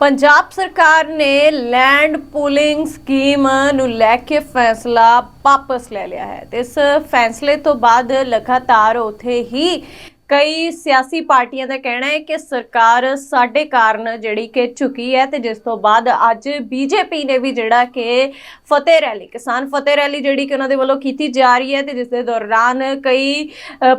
ਪੰਜਾਬ ਸਰਕਾਰ ਨੇ land pooling scheme ਨੂੰ ਲੈ ਕੇ ਫੈਸਲਾ ਵਾਪਸ ਲੈ ਲਿਆ ਹੈ। ਤੇ ਇਸ ਫੈਸਲੇ ਤੋਂ ਬਾਅਦ ਲਗਾਤਾਰ ਉਥੇ ਹੀ ਕਈ ਸਿਆਸੀ ਪਾਰਟੀਆਂ ਦਾ ਕਹਿਣਾ ਹੈ ਕਿ ਸਰਕਾਰ ਸਾਡੇ ਕਾਰਨ ਜਿਹੜੀ ਕਿ ਝੁਕੀ ਹੈ ਤੇ ਜਿਸ ਤੋਂ ਬਾਅਦ ਅੱਜ ਬੀਜੇਪੀ ਨੇ ਵੀ ਜਿਹੜਾ ਕਿ ਫਤਿਹ ਰੈਲੀ, ਕਿਸਾਨ ਫਤਿਹ ਰੈਲੀ ਜਿਹੜੀ ਕਿ ਉਹਨਾਂ ਦੇ ਵੱਲੋਂ ਕੀਤੀ ਜਾ ਰਹੀ ਹੈ ਤੇ ਜਿਸ ਦੇ ਦੌਰਾਨ ਕਈ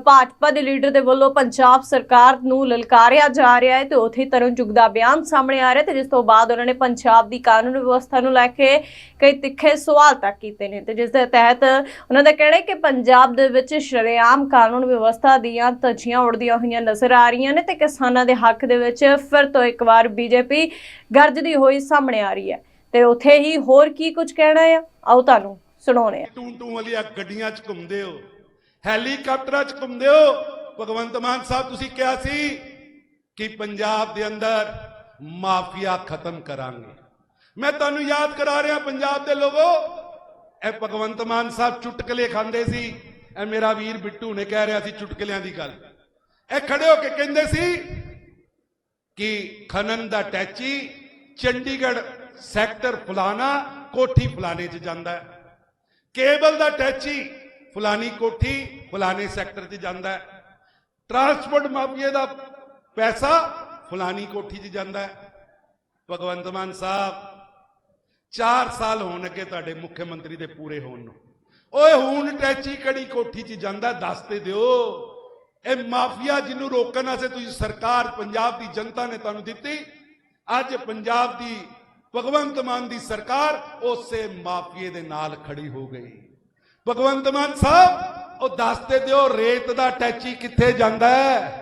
ਭਾਜਪਾ ਦੇ ਲੀਡਰ ਦੇ ਵੱਲੋਂ ਪੰਜਾਬ ਸਰਕਾਰ ਨੂੰ ਲਲਕਾਰਿਆ ਜਾ ਰਿਹਾ ਹੈ ਤੇ ਉੱਥੇ ਹੀ ਤਰੁਣ ਚੁੱਗ ਦਾ ਬਿਆਨ ਸਾਹਮਣੇ ਆ ਰਿਹਾ ਤੇ ਜਿਸ ਤੋਂ ਬਾਅਦ ਉਹਨਾਂ ਨੇ ਪੰਜਾਬ ਦੀ ਕਾਨੂੰਨ ਵਿਵਸਥਾ ਨੂੰ ਲੈ ਕੇ ਕਈ ਤਿੱਖੇ ਸਵਾਲ ਤੱਕ ਕੀਤੇ ਨੇ ਤੇ ਜਿਸ ਦੇ ਤਹਿਤ ਉਹਨਾਂ ਦਾ ਕਹਿਣਾ ਹੈ ਕਿ ਪੰਜਾਬ ਦੇ ਵਿੱਚ ਸ਼ਰੇਆਮ ਕਾਨੂੰਨ ਵਿਵਸਥਾ ਦੀਆਂ ਧੱਜੀਆਂ ਉੜਦੀਆਂ ਹੋਈਆਂ ਨਜ਼ਰ ਆ ਰਹੀਆਂ ਨੇ ਤੇ ਕਿਸਾਨਾਂ ਦੇ ਹੱਕ ਦੇ ਵਿੱਚ ਫਿਰ ਤੋਂ ਇੱਕ ਵਾਰ ਬੀਜੇਪੀ ਗਰਜਦੀ ਹੋਈ ਸਾਹਮਣੇ ਆ ਰਹੀ ਹੈ। ਤੇ ਉੱਥੇ ਹੀ ਹੋਰ ਕੀ ਕੁਝ ਕਹਿਣਾ ਹੈ? ਆਓ ਤੁਹਾਨੂੰ ਸੁਣਾਉਣੇ ਆ ਟੂੰ ਟੂੰ ਵਾਲੀਆਂ ਗੱਡੀਆਂ 'ਚ ਘੁੰਮਦੇ ਹੋ, ਹੈਲੀਕਾਪਟਰਾਂ 'ਚ ਘੁੰਮਦੇ ਹੋ? ਭਗਵੰਤ ਮਾਨ ਸਾਹਿਬ, ਤੁਸੀਂ ਕਿਹਾ ਸੀ ਕਿ ਪੰਜਾਬ ਦੇ ਅੰਦਰ ਮਾਫੀਆ ਖਤਮ ਕਰਾਂਗੇ। ਮੈਂ ਤੁਹਾਨੂੰ ਯਾਦ ਕਰਾ ਰਿਹਾ ਪੰਜਾਬ ਦੇ ਲੋਗੋ। ਇਹ ਭਗਵੰਤ ਮਾਨ ਸਾਹਿਬ ਚੁਟਕਲੇ ਖਾਂਦੇ ਸੀ। ਇਹ ਮੇਰਾ ਵੀਰ ਬਿੱਟੂ ਨੇ ਕਹਿ ਰਿਹਾ ਸੀ ਚੁਟਕਲਿਆਂ ਦੀ ਗੱਲ। ਇਹ ਖੜੇ ਹੋ ਕੇ ਕਹਿੰਦੇ ਸੀ ਕਿ ਖਨਨ ਦਾ ਟੈਚੀ ਚੰਡੀਗੜ੍ਹ ਸੈਕਟਰ ਫਲਾਣਾ ਕੋਠੀ ਫਲਾਣੇ 'ਚ ਜਾਂਦਾ ਹੈ। ਕੇਬਲ ਦਾ ਟੈਚੀ ਫਲਾਨੀ ਕੋਠੀ ਫਲਾਣੇ ਸੈਕਟਰ 'ਚ ਜਾਂਦਾ ਹੈ। ਟਰਾਂਸਪੋਰਟ ਮਾਫੀਏ ਦਾ ਪੈਸਾ ਫਲਾਨੀ ਕੋਠੀ 'ਚ ਜਾਂਦਾ ਹੈ। ਭਗਵੰਤ ਮਾਨ ਸਾਹਿਬ 4 ਸਾਲ ਹੋਣ ਅੱਗੇ ਤੁਹਾਡੇ ਮੁੱਖ ਮੰਤਰੀ ਦੇ ਪੂਰੇ ਹੋਣ ਨੂੰ। ਓਏ ਹੁਣ ਟੈਚੀ ਕਿਹੜੀ ਕੋਠੀ 'ਚ ਜਾਂਦਾ, ਦੱਸ ਤੇ ਦਿਓ। ਇਹ ਮਾਫੀਆ ਜਿਹਨੂੰ ਰੋਕਣ ਵਾਸਤੇ ਤੁਸੀਂ ਸਰਕਾਰ ਪੰਜਾਬ ਦੀ ਜਨਤਾ ਨੇ ਤੁਹਾਨੂੰ ਦਿੱਤੀ, ਅੱਜ ਪੰਜਾਬ ਦੀ ਭਗਵੰਤ ਮਾਨ ਦੀ ਸਰਕਾਰ ਉਸੇ ਮਾਫੀਏ ਦੇ ਨਾਲ ਖੜੀ ਹੋ ਗਈ। ਭਗਵੰਤ ਮਾਨ ਸਾਹਿਬ, ਉਹ ਦੱਸਦੇ ਦਿਓ ਰੇਤ ਦਾ ਟੈਚੀ ਕਿੱਥੇ ਜਾਂਦਾ ਹੈ?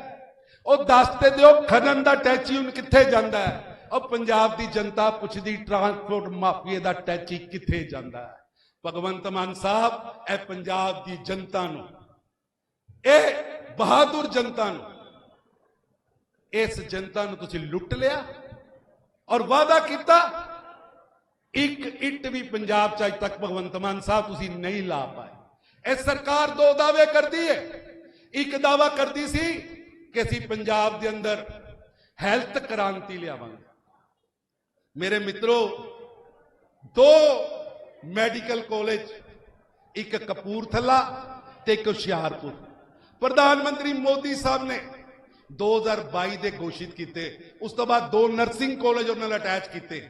ਉਹ ਦੱਸਦੇ ਦਿਓ ਖਨਨ ਦਾ ਟੈਚੀ ਹੁਣ ਕਿੱਥੇ ਜਾਂਦਾ ਹੈ? ਉਹ ਪੰਜਾਬ ਦੀ ਜਨਤਾ ਪੁੱਛਦੀ, ਟਰਾਂਸਪੋਰਟ ਮਾਫੀਏ ਦਾ ਟੈਚੀ ਕਿੱਥੇ ਜਾਂਦਾ ਹੈ? ਭਗਵੰਤ ਮਾਨ ਸਾਹਿਬ, ਇਹ ਪੰਜਾਬ ਦੀ ਜਨਤਾ ਨੂੰ, ਇਹ ਬਹਾਦਰ ਜਨਤਾ ਨੂੰ, ਇਸ ਜਨਤਾ ਨੂੰ ਤੁਸੀਂ ਲੁੱਟ ਲਿਆ ਔਰ ਵਾਅਦਾ ਕੀਤਾ, ਇੱਕ ਇੱਟ ਵੀ ਪੰਜਾਬ ਚ ਅਜ ਤੱਕ ਭਗਵੰਤ ਮਾਨ ਸਾਹਿਬ ਤੁਸੀਂ ਨਹੀਂ ਲਾ ਪਾਏ। ਇਹ ਸਰਕਾਰ ਦੋ ਦਾਅਵੇ ਕਰਦੀ ਹੈ ਇੱਕ ਦਾਅਵਾ ਕਰਦੀ ਸੀ ਕਿ ਅਸੀਂ ਪੰਜਾਬ ਦੇ ਅੰਦਰ ਹੈਲਥ ਕ੍ਰਾਂਤੀ ਲਿਆਵਾਂਗੇ। ਮੇਰੇ ਮਿੱਤਰੋ, ਦੋ ਮੈਡੀਕਲ ਕਾਲਜ, ਇੱਕ ਕਪੂਰਥਲਾ ਤੇ ਇੱਕ ਹੁਸ਼ਿਆਰਪੁਰ। ਪ੍ਰਧਾਨ ਮੰਤਰੀ ਮੋਦੀ ਸਾਹਿਬ ਨੇ 2022 ਦੇ ਘੋਸ਼ਿਤ ਕੀਤੇ, ਉਸ ਤੋਂ ਬਾਅਦ ਦੋ ਨਰਸਿੰਗ ਕਾਲਜ ਉਹਨਾਂ ਨਾਲ ਅਟੈਚ ਕੀਤੇ।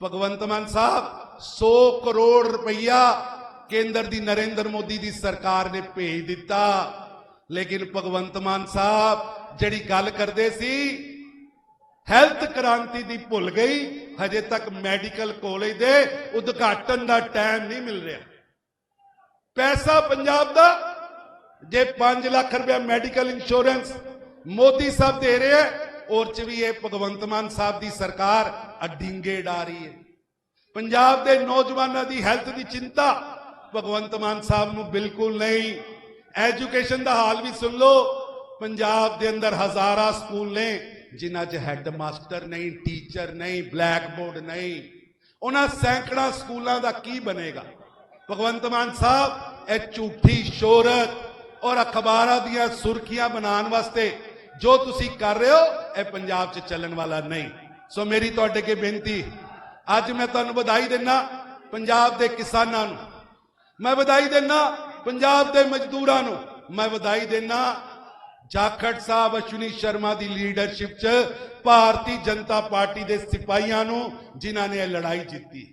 ਭਗਵੰਤ ਮਾਨ ਸਾਹਿਬ 100 ਕਰੋੜ ਰੁਪਈਆ ਕੇਂਦਰ ਦੀ ਨਰਿੰਦਰ ਮੋਦੀ ਦੀ ਸਰਕਾਰ ਨੇ ਭੇਜ ਦਿੱਤਾ। ਲੇਕਿਨ ਭਗਵੰਤ ਮਾਨ ਸਾਹਿਬ ਜਿਹੜੀ ਗੱਲ ਕਰਦੇ ਸੀ, ਹੈਲਥ ਕ੍ਰਾਂਤੀ ਦੀ ਭੁੱਲ ਗਈ ਹਜੇ ਤੱਕ ਮੈਡੀਕਲ ਕਾਲਜ ਦੇ ਉਦਘਾਟਨ ਦਾ ਟਾਈਮ ਨਹੀਂ ਮਿਲ ਰਿਹਾ। ਪੈਸਾ ਪੰਜਾਬ ਦਾ, ਜੇ 5 ਲੱਖ ਰੁਪਏ ਮੈਡੀਕਲ ਇੰਸ਼ੋਰੈਂਸ ਮੋਦੀ ਸਾਹਿਬ ਦੇ ਰਹੇ ਹੈ, ਔਰ ਚ ਵੀ ਇਹ ਭਗਵੰਤ ਮਾਨ ਸਾਹਿਬ ਦੀ ਸਰਕਾਰ ਅਡਿੰਗੇ ਡਾ ਹੈ। ਪੰਜਾਬ ਦੇ ਨੌਜਵਾਨਾਂ ਦੀ ਹੈਲਥ ਦੀ ਚਿੰਤਾ ਭਗਵੰਤ ਮਾਨ ਸਾਹਿਬ ਨੂੰ ਬਿਲਕੁਲ ਨਹੀਂ। ਐਜੂਕੇਸ਼ਨ ਦਾ ਹਾਲ ਵੀ ਸੁਣ ਲਓ, ਪੰਜਾਬ ਦੇ ਅੰਦਰ ਹਜ਼ਾਰਾਂ ਸਕੂਲ ਨੇ ਜਿਨ੍ਹਾਂ 'ਚ ਹੈੱਡ ਮਾਸਟਰ ਨਹੀਂ, ਟੀਚਰ ਨਹੀਂ ਬਲੈਕ ਬੋਰਡ ਨਹੀਂ, ਉਹਨਾਂ ਸੈਂਕੜਾ ਸਕੂਲਾਂ ਦਾ ਕੀ ਬਣੇਗਾ? ਭਗਵੰਤ ਮਾਨ ਸਾਹਿਬ, ਇਹ ਝੂਠੀ ਸ਼ੋਹਰਤ ਔਰ ਅਖਬਾਰਾਂ ਦੀਆਂ ਸੁਰਖੀਆਂ ਬਣਾਉਣ ਵਾਸਤੇ ਜੋ ਤੁਸੀਂ ਕਰ ਰਹੇ ਹੋ, ਇਹ ਪੰਜਾਬ 'ਚ ਚੱਲਣ ਵਾਲਾ ਨਹੀਂ। ਸੋ ਮੇਰੀ ਤੁਹਾਡੇ ਅੱਗੇ ਬੇਨਤੀ, ਅੱਜ ਮੈਂ ਤੁਹਾਨੂੰ ਵਧਾਈ ਦਿੰਨਾ ਪੰਜਾਬ ਦੇ ਕਿਸਾਨਾਂ ਨੂੰ। ਮੈਂ ਵਧਾਈ ਦਿੰਨਾ ਪੰਜਾਬ ਦੇ ਮਜ਼ਦੂਰਾਂ ਨੂੰ। ਮੈਂ ਵਧਾਈ ਦਿੰਨਾ ਜਾਖੜ ਸਾਹਿਬ, ਅਸ਼ਵਨੀ ਸ਼ਰਮਾ ਦੀ ਲੀਡਰਸ਼ਿਪ 'ਚ ਭਾਰਤੀ ਜਨਤਾ ਪਾਰਟੀ ਦੇ ਸਿਪਾਹੀਆਂ ਨੂੰ ਜਿਨ੍ਹਾਂ ਨੇ ਇਹ ਲੜਾਈ ਜਿੱਤੀ।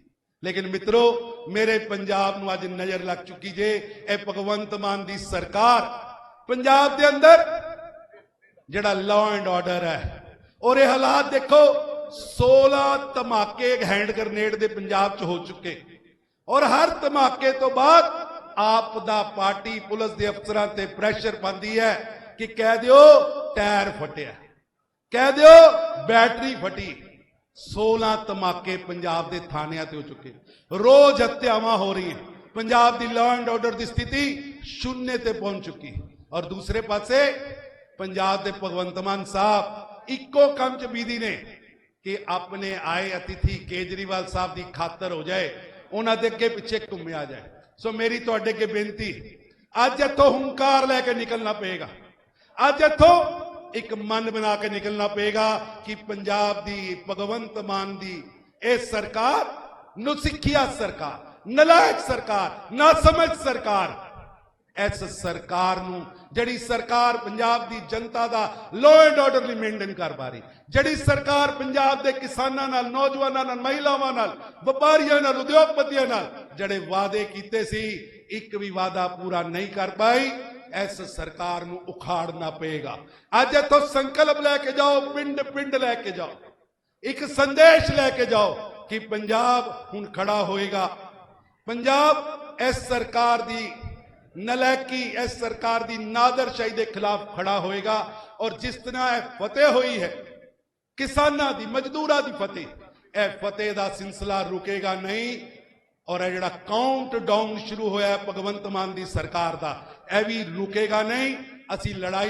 ਲੇਕਿਨ ਮਿੱਤਰੋ, ਮੇਰੇ ਪੰਜਾਬ ਨੂੰ ਅੱਜ ਨਜ਼ਰ ਲੱਗ ਚੁੱਕੀ ਜੇ ਇਹ ਭਗਵੰਤ ਮਾਨ ਦੀ ਸਰਕਾਰ। ਪੰਜਾਬ ਦੇ ਅੰਦਰ ਜਿਹੜਾ ਲਾਅ ਐਂਡ ਆਰਡਰ ਹੈ, ਔਰ ਇਹ ਹਾਲਾਤ ਦੇਖੋ 16 ਧਮਾਕੇ ਹੈਂਡ ਗ੍ਰਨੇਡ ਦੇ ਪੰਜਾਬ 'ਚ ਹੋ ਚੁੱਕੇ। ਔਰ ਹਰ ਧਮਾਕੇ ਤੋਂ ਬਾਅਦ ਆਪ ਦਾ ਪਾਰਟੀ ਪੁਲਿਸ ਦੇ ਅਫਸਰਾਂ ਤੇ ਪ੍ਰੈਸ਼ਰ ਪਾਉਂਦੀ ਹੈ। ਕਿ ਕਹਿ ਦਿਓ ਟਾਇਰ ਫਟਿਆ। ਕਹਿ ਦਿਓ ਬੈਟਰੀ ਫਟੀ। 16 ਧਮਾਕੇ ਪੰਜਾਬ ਦੇ ਥਾਣਿਆਂ ਤੇ ਹੋ ਚੁੱਕੇ ਰੋਜ਼ ਹੱਤਿਆਵਾਂ ਹੋ ਰਹੀਆਂ ਪੰਜਾਬ ਦੀ ਲਾਅ ਐਂਡ ਆਰਡਰ ਦੀ ਸਥਿਤੀ ਸ਼ੂਨਯ ਤੇ ਪਹੁੰਚ ਚੁੱਕੀ ਔਰ ਦੂਸਰੇ ਪਾਸੇ ਪੰਜਾਬ ਦੇ ਭਗਵੰਤ ਮਾਨ ਸਾਹਿਬ ਇੱਕੋ ਕੰਮ ਚ ਬੀਦੀ ਨੇ ਕਿ ਆਪਣੇ ਆਏ ਅਤਿਥੀ ਕੇਜਰੀਵਾਲ ਸਾਹਿਬ ਦੀ ਖਾਤਰ ਹੋ ਜਾਏ, ਉਹਨਾਂ ਦੇ ਅੱਗੇ ਪਿੱਛੇ ਘੁੰਮਿਆ ਜਾਏ। ਸੋ ਮੇਰੀ ਤੁਹਾਡੇ ਅੱਗੇ ਬੇਨਤੀ, ਅੱਜ ਇੱਥੋਂ ਹੰਕਾਰ ਲੈ ਕੇ ਨਿਕਲਣਾ ਪਏਗਾ। ਅੱਜ ਇੱਥੋਂ ਇੱਕ ਮਨ ਬਣਾ ਕੇ ਨਿਕਲਣਾ ਪਏਗਾ ਕਿ ਪੰਜਾਬ ਦੀ ਭਗਵੰਤ ਮਾਨ ਦੀ ਇਹ ਸਰਕਾਰ ਨੁਸਿੱਖਿਆ ਸਰਕਾਰ ਨਲਾਇਕ ਸਰਕਾਰ, ਨਾ ਸਮਝ ਸਰਕਾਰ, ਇਸ ਸਰਕਾਰ ਨੂੰ ਜਿਹੜੀ ਸਰਕਾਰ ਪੰਜਾਬ ਦੀ ਜਨਤਾ ਦਾ ਲੋ ਐਂਡ ਆਰਡਰ ਲਈ ਮੇਨਟੇਨ ਕਰ ਪਾ ਰਹੀ, ਜਿਹੜੀ ਸਰਕਾਰ ਪੰਜਾਬ ਦੇ ਕਿਸਾਨਾਂ ਨਾਲ, ਨੌਜਵਾਨਾਂ ਨਾਲ, ਮਹਿਲਾਵਾਂ ਨਾਲ, ਵਪਾਰੀਆਂ ਨਾਲ, ਉਦਯੋਗਪਤੀਆਂ ਨਾਲ, ਜਿਹੜੇ ਵਾਅਦੇ ਕੀਤੇ ਸੀ, ਇੱਕ ਵੀ ਵਾਅਦਾ ਪੂਰਾ ਨਹੀਂ ਕਰ ਪਾਈ ਇਸ ਸਰਕਾਰ ਨੂੰ ਉਖਾੜਨਾ ਪਏਗਾ। ਅੱਜ ਇੱਥੋਂ ਸੰਕਲਪ ਲੈ ਕੇ ਜਾਓ, ਪਿੰਡ ਪਿੰਡ ਲੈ ਕੇ ਜਾਓ। ਇੱਕ ਸੰਦੇਸ਼ ਲੈ ਕੇ ਜਾਓ ਕਿ ਪੰਜਾਬ ਹੁਣ ਖੜਾ ਹੋਏਗਾ। ਪੰਜਾਬ ਇਸ ਸਰਕਾਰ ਦੀ ਨਲਾਇਕੀ ਇਸ ਸਰਕਾਰ ਦੀ ਨਾਦਰਸ਼ਾਹੀ ਦੇ ਖਿਲਾਫ ਖੜਾ ਹੋਏਗਾ ਔਰ ਜਿਸ ਤਰ੍ਹਾਂ ਇਹ ਫਤਿਹ ਹੋਈ ਹੈ, ਕਿਸਾਨਾਂ ਦੀ, ਮਜ਼ਦੂਰਾਂ ਦੀ ਫਤਿਹ, ਇਹ ਫਤਿਹ ਦਾ ਸਿਲਸਿਲਾ ਰੁਕੇਗਾ ਨਹੀਂ। ਔਰ ਇਹ ਜਿਹੜਾ ਕਾਊਂਟ ਡਾਊਨ ਸ਼ੁਰੂ ਹੋਇਆ ਭਗਵੰਤ ਮਾਨ ਦੀ ਸਰਕਾਰ ਦਾ, ਇਹ ਵੀ ਰੁਕੇਗਾ ਨਹੀਂ, ਅਸੀਂ ਲੜਾਈ